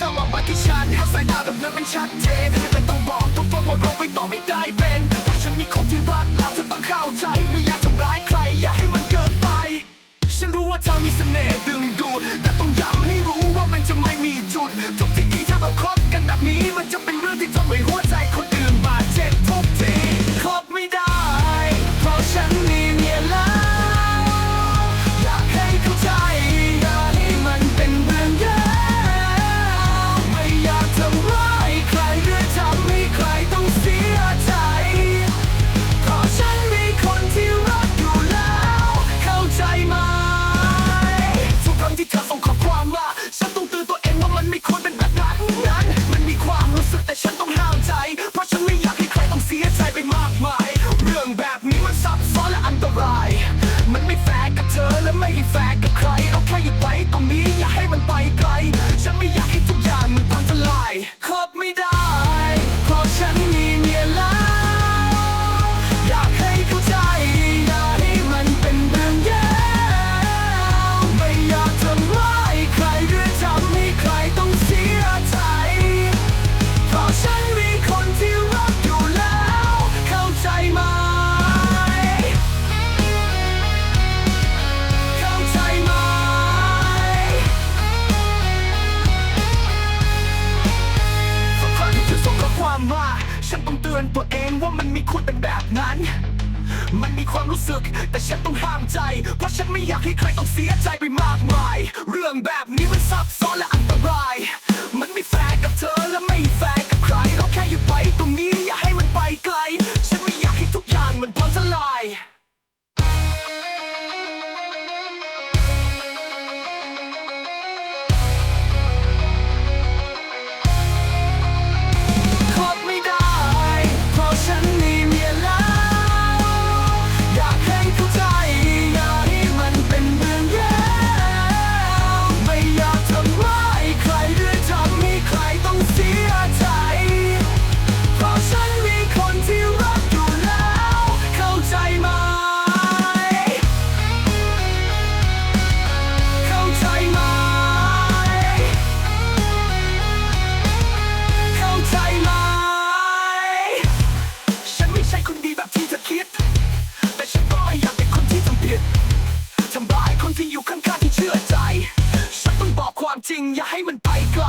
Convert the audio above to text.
สว่างมาที่ฉันสายตาแบบนั้นมันชัดเจนแต่ต้องบอกทุกคนว่าเราไปต่อไม่ได้เป็นเพราฉันมีคนที่รักเราเธอต้องเข้าใจไม่อยากทำร้ายใคร อยากให้มันเกิดไป ฉันรู้ว่าเธอมีเสน่ห์ดึงดูด อย่าให้มันไปไกลันต้องเตือนตัวเองว่ามันมีคุณเป็นแบบนั้น มันมีความรู้สึกแต่ฉันต้องห้ามใจ เพราะฉันไม่อยากให้ใครต้องเสียใจไปมากมาย เรื่องแบบนี้มันซับซ้อนและ ที่อยู่ข้างๆที่เชื่อใจ ฉันต้องบอกความจริงอย่าให้มันไปไกล